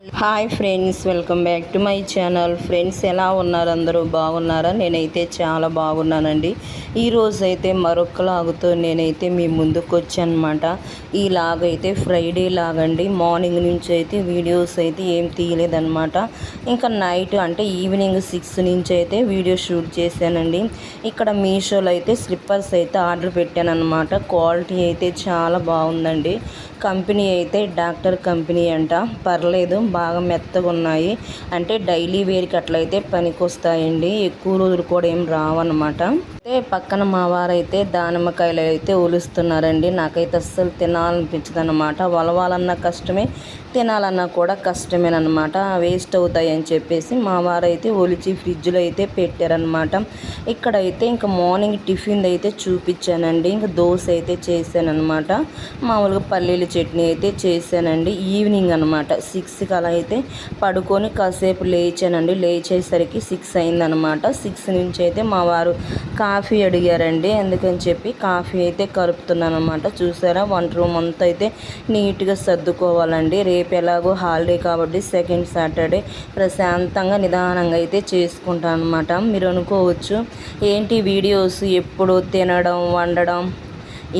Hi friends welcome back to my channel. Friends ఎలా ఉన్నారు? అందరూ బాగున్నారా? నేనైతే చాలా బాగున్నానండి. ఈ అయితే మరొక లాగుతో నేనైతే మీ ముందుకు వచ్చానమాట ఈ లాగ్ అయితే ఫ్రైడే లాగండి. మార్నింగ్ నుంచి అయితే వీడియోస్ అయితే ఏం తీయలేదన్నమాట ఇంకా నైట్ అంటే ఈవినింగ్ సిక్స్ నుంచి అయితే వీడియో షూట్ చేశానండి. ఇక్కడ మీషోలో అయితే స్లిప్పర్స్ అయితే ఆర్డర్ పెట్టాను అనమాట క్వాలిటీ అయితే చాలా బాగుందండి. కంపెనీ అయితే డాక్టర్ కంపెనీ అంట. పర్లేదు బాగా మెత్తగా ఉన్నాయి అంటే డైలీ వేర్కి అట్లయితే పనికొస్తాయండి. ఎక్కువ రోజులు కూడా ఏం రావన్నమాట. పక్కన మా వారైతే దానిమ్మకాయలు అయితే ఉలుస్తున్నారండి నాకైతే అస్సలు తినాలనిపించదు అనమాట వలవాలన్నా కష్టమే తినాలన్నా కూడా కష్టమేనమాట వేస్ట్ అవుతాయి అని చెప్పేసి మా వారైతే ఒలిచి ఫ్రిడ్జ్లో అయితే పెట్టారనమాట ఇక్కడైతే ఇంకా మార్నింగ్ టిఫిన్ అయితే చూపించానండి. ఇంకా దోశ అయితే చేశానమాట మామూలుగా పల్లీల చట్నీ అయితే చేశానండి. ఈవినింగ్ అనమాట సిక్స్కి అలా అయితే పడుకొని కాసేపు లేచానండి. లేచేసరికి సిక్స్ అయిందనమాట సిక్స్ నుంచి అయితే మా వారు కాఫీ కాఫీ అడిగారండి. అందుకని చెప్పి కాఫీ అయితే కలుపుతున్నాను అనమాట చూసారా? వన్ రూమ్ అంతా అయితే నీట్గా సర్దుకోవాలండి. రేపు ఎలాగో హాలిడే కాబట్టి సెకండ్ సాటర్డే ప్రశాంతంగా నిదానంగా అయితే చేసుకుంటాను అనమాట మీరు అనుకోవచ్చు ఏంటి వీడియోస్ ఎప్పుడు తినడం వండడం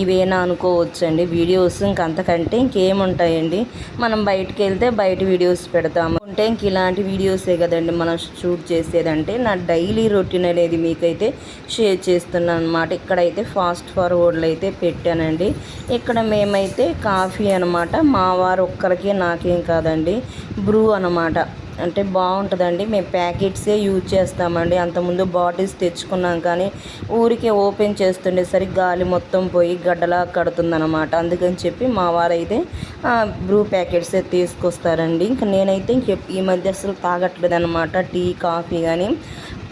ఇవేనా అనుకోవచ్చండి. వీడియోస్ ఇంకంతకంటే ఇంకేముంటాయండి? మనం బయటికి వెళ్తే బయట వీడియోస్ పెడతాము. అంటే ఇంక ఇలాంటి వీడియోసే కదండి మనం షూట్ చేసేదంటే. నా డైలీ రొటీన్ అనేది మీకైతే షేర్ చేస్తున్నాను అనమాట ఇక్కడైతే ఫాస్ట్ ఫార్వర్డ్లు అయితే పెట్టానండి. ఇక్కడ మేమైతే కాఫీ అనమాట మా వారు ఒక్కరికి నాకేం కాదండి. బ్రూ అనమాట అంటే బాగుంటుందండి. మేము ప్యాకెట్సే యూజ్ చేస్తామండి. అంతకుముందు బాటిల్స్ తెచ్చుకున్నాం కానీ ఊరికే ఓపెన్ చేస్తుండేసరికి గాలి మొత్తం పోయి గడ్డలా కడుతుందన్నమాట. అందుకని చెప్పి మా వారైతే బ్రూ ప్యాకెట్సే తీసుకొస్తారండి. ఇంకా నేనైతే ఇంక ఈ మధ్య అసలు తాగట్లేదు అనమాట టీ కాఫీ కానీ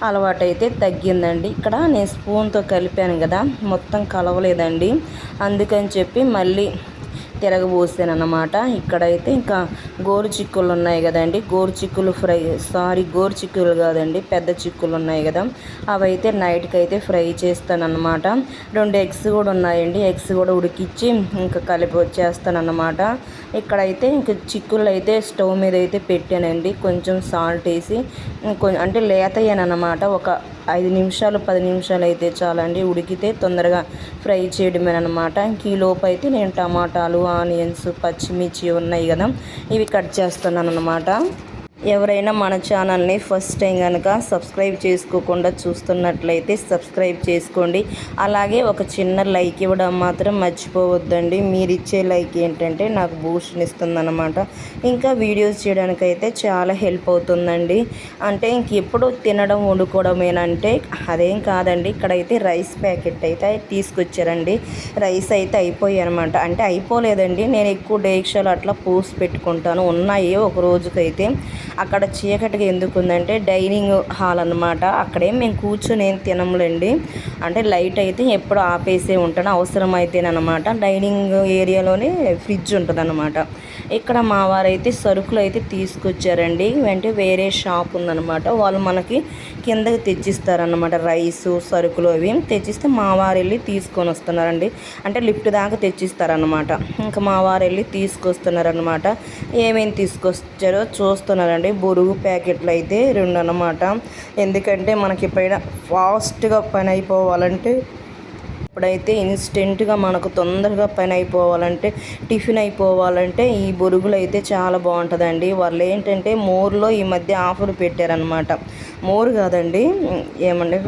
అలవాటు అయితే తగ్గిందండి. ఇక్కడ నేను స్పూన్తో కలిపాను కదా మొత్తం కలవలేదండి. అందుకని చెప్పి మళ్ళీ తిరగబోసానమాట ఇక్కడైతే ఇంకా గోరు చిక్కులు ఉన్నాయి కదండి. గోరు చిక్కులు ఫ్రై సారీ గోరు చిక్కులు కాదండి. పెద్ద చిక్కులు ఉన్నాయి కదా. అవైతే నైట్కి అయితే ఫ్రై చేస్తానన్నమాట. రెండు ఎగ్స్ కూడా ఉన్నాయండి. ఎగ్స్ కూడా ఉడికిచ్చి ఇంకా కలిపి వచ్చేస్తానన్నమాట ఇక్కడైతే ఇంకా చిక్కులు అయితే స్టవ్ మీద అయితే పెట్టానండి. కొంచెం సాల్ట్ వేసి అంటే లేతయ్యానమాట ఒక ఐదు నిమిషాలు పది నిమిషాలు అయితే చాలండి. ఉడికితే తొందరగా ఫ్రై చేయడమే అనమాట ఈ లోపు అయితే నేను టమాటాలు ఆనియన్స్ పచ్చిమిర్చి ఉన్నాయి కదా ఇవి కట్ చేస్తున్నాను అనమాట ఎవరైనా మన ఛానల్ని ఫస్ట్ టైం కనుక సబ్స్క్రైబ్ చేసుకోకుండా చూస్తున్నట్లయితే సబ్స్క్రైబ్ చేసుకోండి. అలాగే ఒక చిన్న లైక్ ఇవ్వడం మాత్రం మర్చిపోవద్దండి. మీరు ఇచ్చే లైక్ ఏంటంటే నాకు బూస్ట్ని ఇస్తుందన్నమాట. ఇంకా వీడియోస్ చేయడానికైతే చాలా హెల్ప్ అవుతుందండి. అంటే ఇంక ఎప్పుడు తినడం వండుకోవడమేనంటే అదేం కాదండి. ఇక్కడైతే రైస్ ప్యాకెట్ అయితే తీసుకొచ్చారండి. రైస్ అయితే అయిపోయాయి అనమాట అంటే అయిపోలేదండి. నేను ఎక్కువ డేక్షలు అట్లా పోసి పెట్టుకుంటాను. ఉన్నాయి ఒక రోజుకైతే. అక్కడ చీకటిగా ఎందుకు ఉందంటే డైనింగ్ హాల్ అనమాట అక్కడే మేము కూర్చొని ఏం తినములండి. అంటే లైట్ అయితే ఎప్పుడు ఆపేసే ఉంటాను అవసరమైతేనమాట డైనింగ్ ఏరియాలోనే ఫ్రిడ్జ్ ఉంటుంది అనమాట ఇక్కడ మా వారైతే సరుకులు అయితే తీసుకొచ్చారండి. అంటే వేరే షాప్ ఉందన్నమాట. వాళ్ళు మనకి కిందకి తెచ్చిస్తారనమాట రైస్ సరుకులు అవి తెచ్చిస్తే మా వారు వెళ్ళి తీసుకొని వస్తున్నారండి. అంటే లిఫ్ట్ దాకా తెచ్చిస్తారనమాట ఇంకా మా వారు వెళ్ళి తీసుకొస్తున్నారనమాట ఏమేమి తీసుకొచ్చారో చూస్తున్నారండి. బొరుగు ప్యాకెట్లు అయితే రెండు అనమాట ఎందుకంటే మనకి ఎప్పుడైనా ఫాస్ట్గా పని అయిపోవాలంటే ఇప్పుడైతే ఇన్స్టెంట్గా మనకు తొందరగా పని అయిపోవాలంటే టిఫిన్ అయిపోవాలంటే ఈ బొరుగులు అయితే చాలా బాగుంటుందండి. వాళ్ళు ఏంటంటే మోర్లో ఈ మధ్య ఆఫర్ పెట్టారనమాట మోర్ కాదండి. ఏమండి?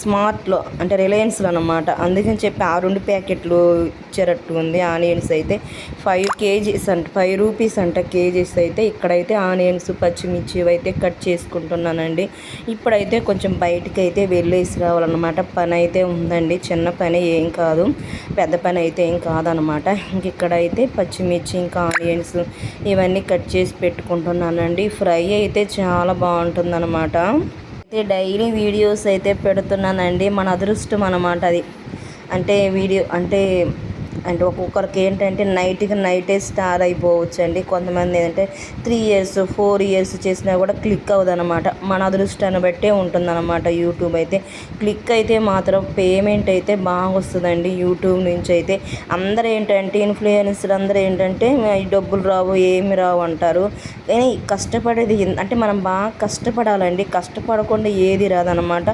స్మార్ట్లో అంటే రిలయన్స్లో అనమాట అందుకని చెప్పి ఆ రెండు ప్యాకెట్లు ఇచ్చారట్టు ఉంది. ఆనియన్స్ అయితే ఫైవ్ కేజీస్ అంట ఫైవ్ రూపీస్ అంట కేజీస్ అయితే. ఇక్కడైతే ఆనియన్స్ పచ్చిమిర్చి అయితే కట్ చేసుకుంటున్నానండి. ఇప్పుడైతే కొంచెం బయటికి అయితే వెళ్ళేసి రావాలన్నమాట. పని అయితే ఉందండి. చిన్న పని ఏం కాదు. పెద్ద పని అయితే ఏం కాదనమాట ఇంక ఇక్కడైతే పచ్చిమిర్చి ఇంకా ఆనియన్స్ ఇవన్నీ కట్ చేసి పెట్టుకుంటున్నానండి. ఫ్రై అయితే చాలా బాగుంటుందన్నమాట. అయితే డైలీ వీడియోస్ అయితే పెడుతున్నానండి. మన అదృష్టం అనమాట అది. అంటే వీడియో అంటే అంటే ఒక్కొక్కరికి ఏంటంటే నైట్కి నైటే స్టార్ అయిపోవచ్చు అండి కొంతమంది ఏంటంటే త్రీ ఇయర్స్ ఫోర్ ఇయర్స్ చేసినా కూడా క్లిక్ అవ్వదన్నమాట. మన అదృష్టాన్ని బట్టే ఉంటుందన్నమాట యూట్యూబ్ అయితే. క్లిక్ అయితే మాత్రం పేమెంట్ అయితే బాగా వస్తుందండి యూట్యూబ్ నుంచి అయితే. అందరూ ఏంటంటే ఇన్ఫ్లుయెన్సర్ అందరూ ఏంటంటే డబ్బులు రావు ఏమి రావు అంటారు. కానీ కష్టపడేది అంటే మనం బాగా కష్టపడాలండి. కష్టపడకుండా ఏది రాదనమాట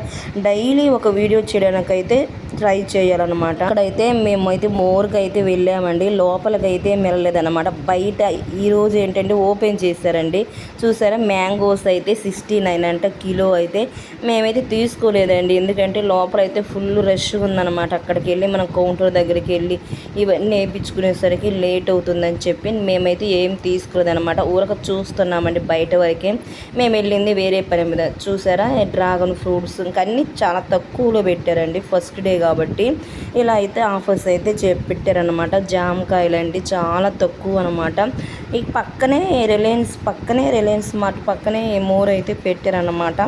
డైలీ ఒక వీడియో చేయడానికైతే ట్రై చేయాలన్నమాట. అక్కడైతే మేమైతే మోర్కి అయితే వెళ్ళామండి. లోపలకైతే అయితే వెళ్ళలేదన్నమాట. బయట ఈరోజు ఏంటంటే ఓపెన్ చేశారండి. చూసారా? మ్యాంగోస్ అయితే సిక్స్టీ నైన్ అంట కిలో అయితే మేమైతే తీసుకోలేదండి. ఎందుకంటే లోపల అయితే ఫుల్ రష్ ఉందన్నమాట. అక్కడికి వెళ్ళి మనం కౌంటర్ దగ్గరికి వెళ్ళి ఇవన్నీ వేయించుకునేసరికి లేట్ అవుతుందని చెప్పి మేమైతే ఏం తీసుకోలేదన్నమాట. ఊరక చూస్తున్నామండి బయట వరకే. మేము వెళ్ళింది వేరే పని మీద. చూసారా? Dragon fruits. ఇంకా అన్నీ చాలా తక్కువలో పెట్టారండి. ఫస్ట్ డే కాబట్టి ఇలా అయితే ఆఫర్స్ అయితే చే పెట్టారనమాట జామకాయలు అంటే చాలా తక్కువ అనమాట ఈ పక్కనే రిలయన్స్ పక్కనే రిలయన్స్ మార్ట్ పక్కనే మోర్ అయితే పెట్టారనమాట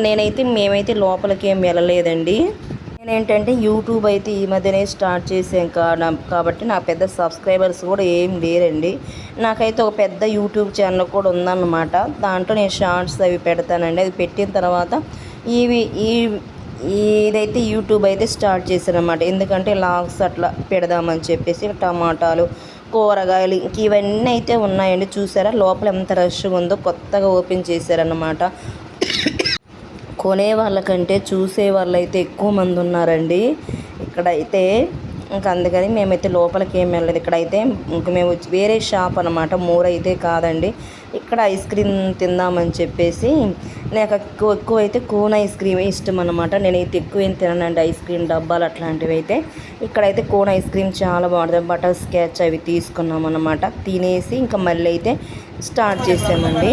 నేనైతే మేమైతే లోపలికి ఏం వెళ్ళలేదండి. నేనేంటంటే యూట్యూబ్ అయితే ఈ మధ్యనే స్టార్ట్ చేసాం కా- కాబట్టి నా పెద్ద సబ్స్క్రైబర్స్ కూడా ఏం లేరండి. నాకైతే ఒక పెద్ద యూట్యూబ్ ఛానల్ కూడా ఉందన్నమాట. దాంట్లో నేను షార్ట్స్ అవి పెడతానండి. అది పెట్టిన తర్వాత ఇవి ఈ ఇదైతే యూట్యూబ్ అయితే స్టార్ట్ చేశారనమాట ఎందుకంటే లాగ్స్ అట్లా పెడదామని చెప్పేసి టమాటాలు కూరగాయలు ఇంక ఇవన్నీ అయితే ఉన్నాయండి. చూసారా? లోపల ఎంత రష్గా ఉందో కొత్తగా ఓపెన్ చేశారనమాట కొనే వాళ్ళకంటే చూసే వాళ్ళైతే ఎక్కువ మంది ఉన్నారండి. ఇక్కడైతే ఇంకా అందుకని మేమైతే లోపలికి ఏం వెళ్ళలేదు. ఇక్కడైతే ఇంక మేము వేరే షాప్ అనమాట మోర్ అయితే కాదండి. ఇక్కడ ఐస్ క్రీమ్ తిందామని చెప్పేసి నాకు ఎక్కువ ఎక్కువ అయితే కోన్ ఐస్ క్రీమ్ ఇష్టం అనమాట నేనైతే ఎక్కువ ఏం తిననండి ఐస్ క్రీమ్ డబ్బాలు అట్లాంటివి అయితే. ఇక్కడైతే కోన్ ఐస్ క్రీమ్ చాలా బాగుంటుంది. బటర్ స్కాచ్ అవి తీసుకున్నాం అనమాట తినేసి ఇంకా మళ్ళీ అయితే స్టార్ట్ చేసామండి.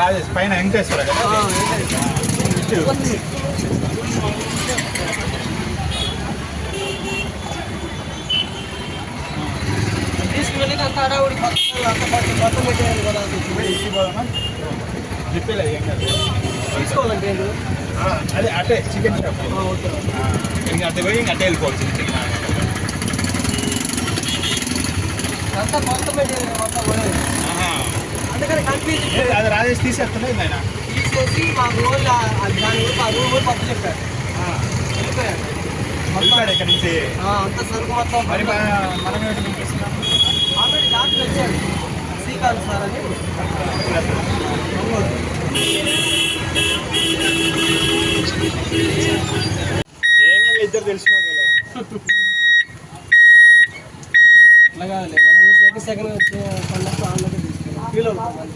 రాజేష్ పైన వెంకటేశ్వర కదా? ఆ, ఏంటంటే, అంత మొత్తం అంత మొత్తం పెట్టేయాలి కదా అది. పోయి ఏం కాదు తీసుకోవాలంటే అదే అటే చికెన్ షాప్ ఓకే ఇంకా అట్టే పోయి ఇంకా అటే వెళ్ళిపోవచ్చు అంతా మొత్తం పెట్టేయాలి మొత్తం అందుకని కన్ఫ్యూజ్ అది రాజేష్ తీసేస్తున్నాయి ఆయన తీసేసి మా రోజు అది దాని గురించి ఆ రూమ్ కూడా పప్పు చెప్పారు. వెళ్ళిపోయారు ఇక్కడ నుంచి. అంత సరుకు మొత్తం మరి మన- ఆల్రెడీ డాక్టర్ వచ్చారు శ్రీకాంత్ సార్ అని. ఇద్దరు తెలిసిన. అట్లా కాదులే మనం సెకండ్ సెకండ్ వచ్చే పండుగ ఫీల్ అవుతాం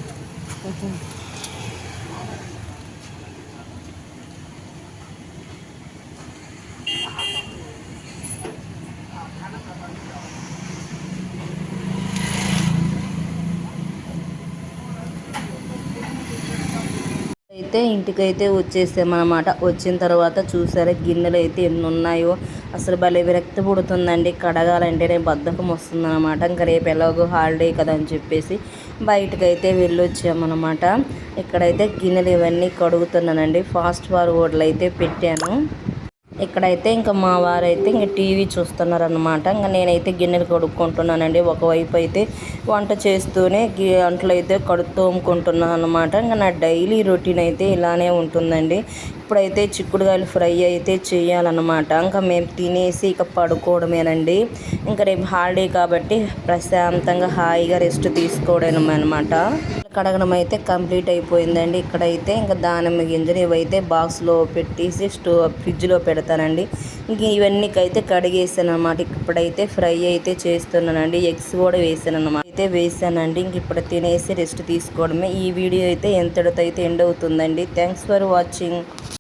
అయితే ఇంటికైతే వచ్చేసామన్నమాట. వచ్చిన తర్వాత చూసారా గిన్నెలు అయితే ఎన్ని ఉన్నాయో అసలు భలే విరక్తి పుడుతుందండి కడగాలంటేనే బద్ధకం వస్తుందన్నమాట ఇంకా రేపు ఎలాగో హాలిడే కదా అని చెప్పేసి బయటకైతే వెళ్ళొచ్చామన్నమాట. ఇక్కడైతే గిన్నెలు ఇవన్నీ కడుగుతున్నానండి. ఫాస్ట్ ఫార్వర్డ్లు అయితే పెట్టాను. ఇక్కడైతే ఇంకా మా వారైతే ఇంకా టీవీ చూస్తున్నారనమాట ఇంకా నేనైతే గిన్నెలు కడుక్కుంటున్నానండి. ఒకవైపు అయితే వంట చేస్తూనే గి అంట్లు అయితే కడుతోముకుంటున్నాను అనమాట ఇంకా నా డైలీ రొటీన్ అయితే ఇలానే ఉంటుందండి. ఇప్పుడైతే చిక్కుడుకాయలు ఫ్రై అయితే చేయాలన్నమాట. ఇంకా మేము తినేసి ఇక పడుకోవడమేనండి. ఇంకా రేపు హాలిడే కాబట్టి ప్రశాంతంగా హాయిగా రెస్ట్ తీసుకోవడం అనమాట కడగడం అయితే కంప్లీట్ అయిపోయిందండి. ఇక్కడైతే ఇంకా దానిమ్మ గింజలు ఇవైతే బాక్స్లో పెట్టేసి స్టో ఫ్రిడ్జ్లో పెడతానండి. ఇంక ఇవన్నీకైతే కడిగేసాను అనమాట ఇప్పుడైతే ఫ్రై అయితే చేస్తున్నానండి. ఎగ్స్ కూడా వేసాను అనమాట అయితే వేసానండి. ఇంక ఇప్పుడు తినేసి రెస్ట్ తీసుకోవడమే. ఈ వీడియో అయితే ఎంతటితో అయితే ఎండ్ అవుతుందండి. Thanks for watching.